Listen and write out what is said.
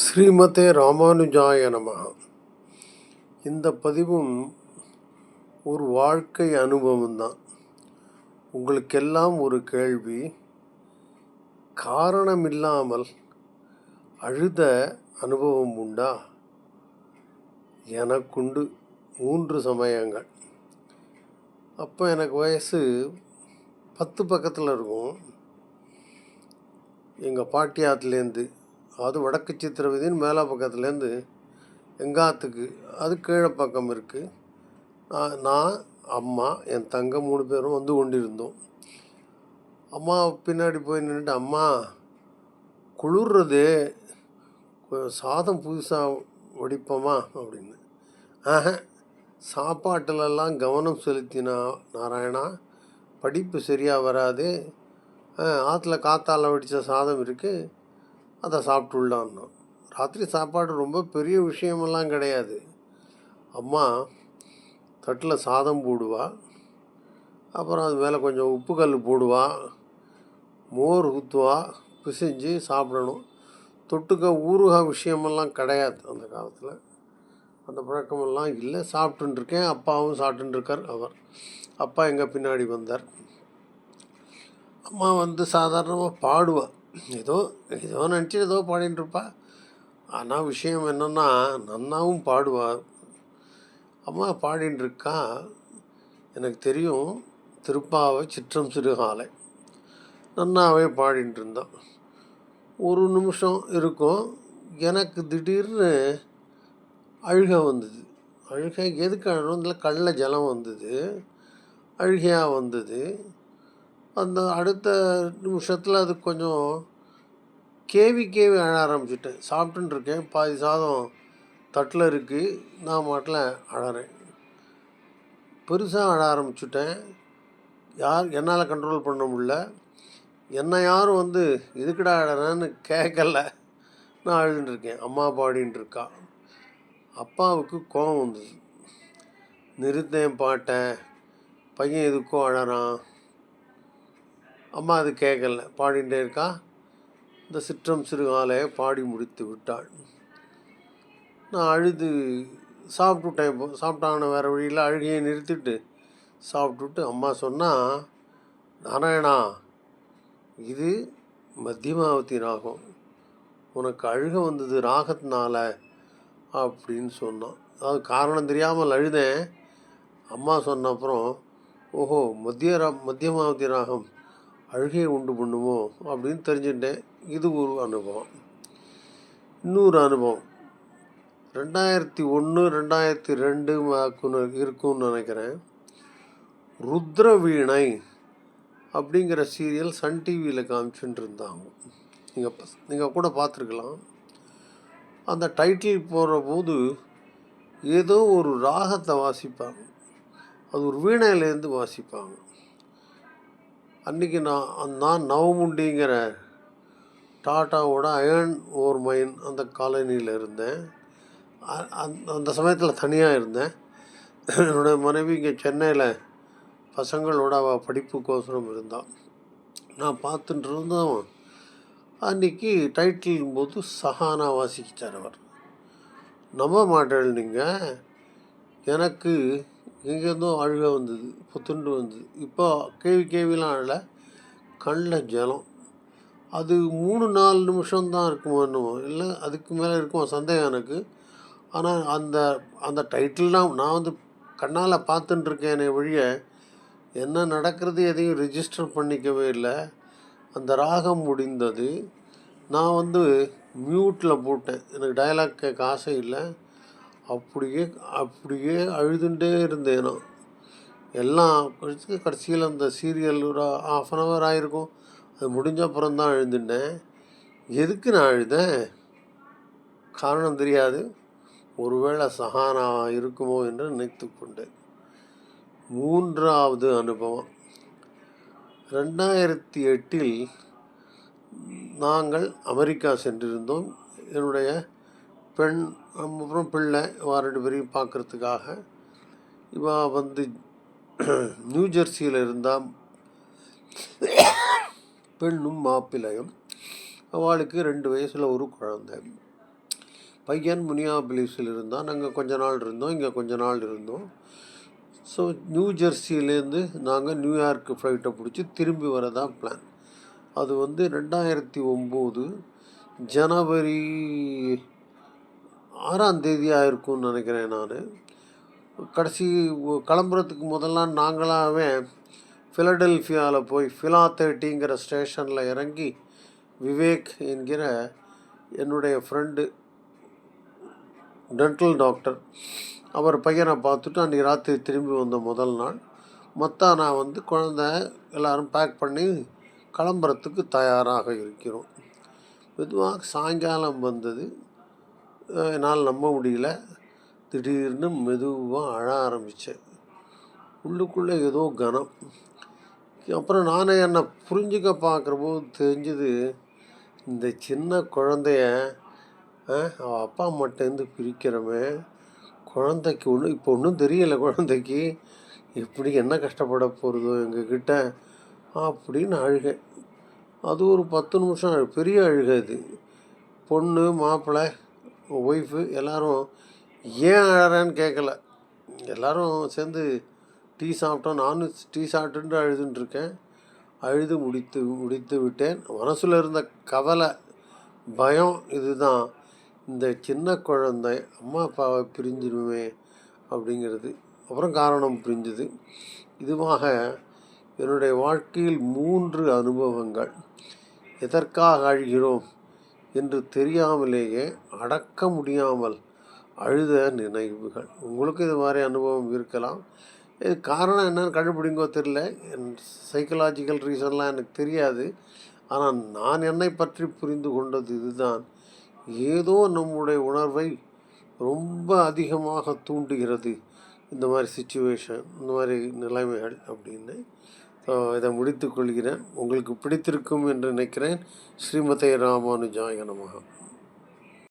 ஸ்ரீமதே ராமானுஜாய நமகா இந்த பதிவும் ஒரு வாழ்க்கை அனுபவம் தான். உங்களுக்கெல்லாம் ஒரு கேள்வி. காரணமில்லாமல் அழுத அனுபவம் உண்டா? எனக்குண்டு மூன்று சமயங்கள். அப்போ எனக்கு வயசு பத்து பக்கத்தில் இருக்கும். எங்கள் பாட்டியாத்துலேருந்து அது வடக்கு சித்திரவதியின் மேலே பக்கத்துலேருந்து எங்காத்துக்கு? அது கீழே பக்கம் இருக்குது நான் அம்மா என் தங்க மூணு பேரும் வந்து கொண்டிருந்தோம். அம்மா பின்னாடி போய் நின்றுட்டு அம்மா குளிர்றது சாதம் புதுசாக வடிப்போமா? அப்படின்னு. ஆஹ சாப்பாட்டிலெல்லாம் கவனம் செலுத்தினா நாராயணா படிப்பு சரியாக வராது. ஆற்றுல காத்தால வடித்த சாதம் இருக்குது அதை சாப்பிட்டுள்ளான்னு ராத்திரி சாப்பாடு ரொம்ப பெரிய விஷயமெல்லாம் கிடையாது. அம்மா தட்டில் சாதம் போடுவா. அப்புறம் அது மேலே கொஞ்சம் உப்பு கல் போடுவா. மோர் ஊற்றுவா பிசைஞ்சு சாப்பிடணும். தொட்டுக்க ஊறுகாய் விஷயமெல்லாம் கிடையாது அந்த காலத்தில். அந்த பழக்கமெல்லாம் இல்லை. சாப்பிட்டுருக்கேன் அப்பாவும் சாப்பிட்டுருக்கார் அவர். அப்பா எங்கள் பின்னாடி வந்தார். அம்மா வந்து சாதாரணமாக பாடுவாள் ஏதோ ஏதோ நினச்சி ஏதோ பாடிட்டுருப்பா ஆனால் விஷயம் என்னென்னா நன்னாவும் பாடுவார் அம்மா பாடிட்டுருக்கா எனக்கு தெரியும் திருப்பாவை சிற்றம் சிறுகாலை நன்னாவே பாடின்னு இருந்தான் ஒரு நிமிஷம் இருக்கும். எனக்கு திடீர்னு அழுகை வந்தது. அழுகை எதுக்கு அழுகும் இதில் ஜலம் வந்தது. அழுகையாக வந்தது. அந்த அடுத்த நிமிஷத்தில் அது கொஞ்சம் கேவி கேவி அழ ஆரம்பிச்சிட்டேன். சாப்பிட்டுன்னு இருக்கேன் பாதி சாதம் தட்டில் இருக்குது நான் மாட்டில் அழறேன். பெருசாக அழ ஆரம்பிச்சுட்டேன். யார் என்னால் கண்ட்ரோல் பண்ண முடில என்னை யாரும் வந்து எதுக்குடா அழறேன்னு கேட்கல நான் அழுதுன்னு இருக்கேன் அம்மா பாடின்னு இருக்கா அப்பாவுக்கு கோபம் வந்தது நிறுத்தேன் பாட்டேன். பையன் எதுக்கோ அழறான். அம்மா அது கேட்கல. பாடிட்டே இருக்கா? இந்த சிற்றம் சிறுகாலையை பாடி முடித்து விட்டாள். நான் அழுது சாப்பிட்டுட்டேன் இப்போ சாப்பிட்டான வேறு வழியில் அழுகையை நிறுத்திட்டு சாப்பிட்டுட்டு அம்மா சொன்னால் நாராயணா இது மத்தியமாவதி ராகம். உனக்கு அழுக வந்தது ராகத்தினால அப்படின்னு சொன்னான். அதாவது காரணம் தெரியாமல் அழுதேன். அம்மா சொன்ன அப்புறம் ஓஹோ மத்திய ரா மத்தியமாவதி ராகம். அழுகையை உண்டு பண்ணுமோ அப்படின்னு தெரிஞ்சுட்டேன் இது ஒரு அனுபவம். இன்னொரு அனுபவம். ரெண்டாயிரத்தி ஒன்று ரெண்டாயிரத்தி ரெண்டு இருக்கும்னு நினைக்கிறேன். ருத்ர வீணை அப்படிங்கிற சீரியல் சன் டிவியில் காமிச்சுட்டு இருந்தாங்க நீங்கள் நீங்கள் கூட பார்த்துருக்கலாம். அந்த டைட்டில் போகிற போது ஏதோ ஒரு ராகத்தை வாசிப்பாங்க. அது ஒரு வீணையிலேருந்து வாசிப்பாங்க. அன்றைக்கி நான் நான் நவமுண்டிங்கிற டாட்டாவோட அயர்ன் ஓர் மைன் அந்த காலனியில் இருந்தேன். அந்த சமயத்தில் தனியாக இருந்தேன். என்னுடைய மனைவி இங்கே சென்னையில் பசங்களோட அவள் படிப்புக்கோசரம் இருந்தாள் நான் பார்த்துட்டு இருந்தோம். அன்றைக்கி டைட்டில் போது சஹானா வாசிச்சார் அவர். நம்ப மாட்டேன் நீங்கள் எனக்கு எங்கேருந்தோ அழுக வந்தது புத்துண்டு வந்தது. இப்போ கேவி கேவிலாம் அழல கண்ணில் ஜலம். அது மூணு நாலு நிமிஷம்தான் இருக்குமோ என்னமோ இல்லை அதுக்கு மேலே இருக்குமோ சந்தேகம் எனக்கு. ஆனால் அந்த அந்த டைட்டில்லாம் நான் வந்து கண்ணால் பார்த்துட்டுருக்கேனே வழிய என்ன நடக்கிறது எதையும் ரிஜிஸ்டர் பண்ணிக்கவே இல்லை. அந்த ராகம் முடிந்தது. நான் வந்து மியூட்டில் போட்டேன். எனக்கு டயலாக் கேட்க ஆசை இல்லை. அப்படியே அப்படியே அழுதுண்டே இருந்தேன் நான். எல்லாம் கழிச்சு கடைசியில் அந்த சீரியல் ஒரு ஆஃப் அன் ஹவர் ஆகிருக்கும் அது முடிஞ்ச அப்புறம் தான் அழுதுட்டேன் எதுக்கு நான் அழுதேன்? காரணம் தெரியாது. ஒருவேளை சஹானா இருக்குமோ என்று நினைத்து கொண்டேன். மூன்றாவது அனுபவம். ரெண்டாயிரத்தி எட்டில் நாங்கள் அமெரிக்கா சென்றிருந்தோம். என்னுடைய பெண் அப்புறம் பிள்ளை இவா ரெண்டு பேரையும் பார்க்குறதுக்காக. இவா வந்து நியூ ஜெர்சியில் இருந்தால் பெண்ணும் மாப்பிள்ளையும். அவளுக்கு ரெண்டு வயசில் ஒரு குழந்தை. பையன் முனியாபிலிஸில் இருந்தால் நாங்கள் கொஞ்ச நாள் இருந்தோம் இங்கே கொஞ்ச நாள் இருந்தோம். ஸோ நியூ ஜெர்சியிலேருந்து நாங்கள் நியூயார்க்கு ஃப்ளைட்டை பிடிச்சி திரும்பி வரதான் பிளான். அது வந்து ரெண்டாயிரத்தி ஒம்பது ஜனவரி ஆறாம் தேதியாக இருக்கும்னு நினைக்கிறேன் நான். கடைசி கிளம்புறதுக்கு முதல்லாம் நாங்களாகவே ஃபிலடெல்ஃபியாவில் போய் ஃபிலா தேர்ட்டிங்கிற ஸ்டேஷனில் இறங்கி விவேக் என்கிற என்னுடைய ஃப்ரெண்டு டென்டல் டாக்டர் அவர் பையனை பார்த்துட்டு அன்றைக்கி ராத்திரி திரும்பி வந்த முதல் நாள். மொத்தம் நான் வந்து குழந்த எல்லாரும் பேக் பண்ணி கிளம்புறதுக்கு தயாராக இருக்கிறோம். மெதுவாக சாயங்காலம் வந்தது. என்னால் நம்ப முடியல. திடீர்னு மெதுவாக அழ ஆரம்பித்தேன் உள்ளுக்குள்ளே ஏதோ கனம். அப்புறம் நானே என்னை புரிஞ்சுக்க பார்க்குறபோது தெரிஞ்சது இந்த சின்ன குழந்தைய அவள் அப்பா அம்மாட்டேருந்து பிரிக்கிறமே குழந்தைக்கு ஒன்றும் இப்போ ஒன்றும் தெரியல குழந்தைக்கு. எப்படி என்ன கஷ்டப்பட போகிறதோ எங்ககிட்ட அப்படின்னு அழுகை. அது ஒரு பத்து நிமிஷம் பெரிய அழுகை அது. பொண்ணு மாப்பிள்ளை ஒய்ஃபு எல்லோரும் ஏன் அழறான்னு கேட்கல எல்லோரும் சேர்ந்து டீ சாப்பிட்டோம். நானும் டீ சாப்பிட்டுட்டு அழுதுன்ட்ருக்கேன் அழுது முடித்து முடித்து விட்டேன். மனசில் இருந்த கவலை பயம் இதுதான். இந்த சின்ன குழந்தை அம்மா அப்பாவை பிரிஞ்சிருமே அப்படிங்கிறது. அப்புறம் காரணம் புரிஞ்சுது. இதுவாக என்னுடைய வாழ்க்கையில் மூன்று அனுபவங்கள். எதற்காக அழுகிறோம்? என்று தெரியாமலேயே அடக்க முடியாமல் அழுத நினைவுகள். உங்களுக்கு இது மாதிரி அனுபவம் இருக்கலாம். இது காரணம் என்னன்னு கண்டுபிடிங்கோ தெரில என் சைக்கலாஜிக்கல் ரீசன்லாம் எனக்கு தெரியாது. ஆனால் நான் என்னை பற்றி புரிந்து கொண்டது இதுதான். ஏதோ நம்முடைய உணர்வை ரொம்ப அதிகமாக தூண்டுகிறது. இந்த மாதிரி சுச்சுவேஷன் இந்த மாதிரி நிலைமைகள் அப்படின்னு. இதை முடித்துக் கொள்கிறேன். உங்களுக்கு பிடித்திருக்கும் என்று நினைக்கிறேன். ஸ்ரீமதே ராமானுஜாய நமகா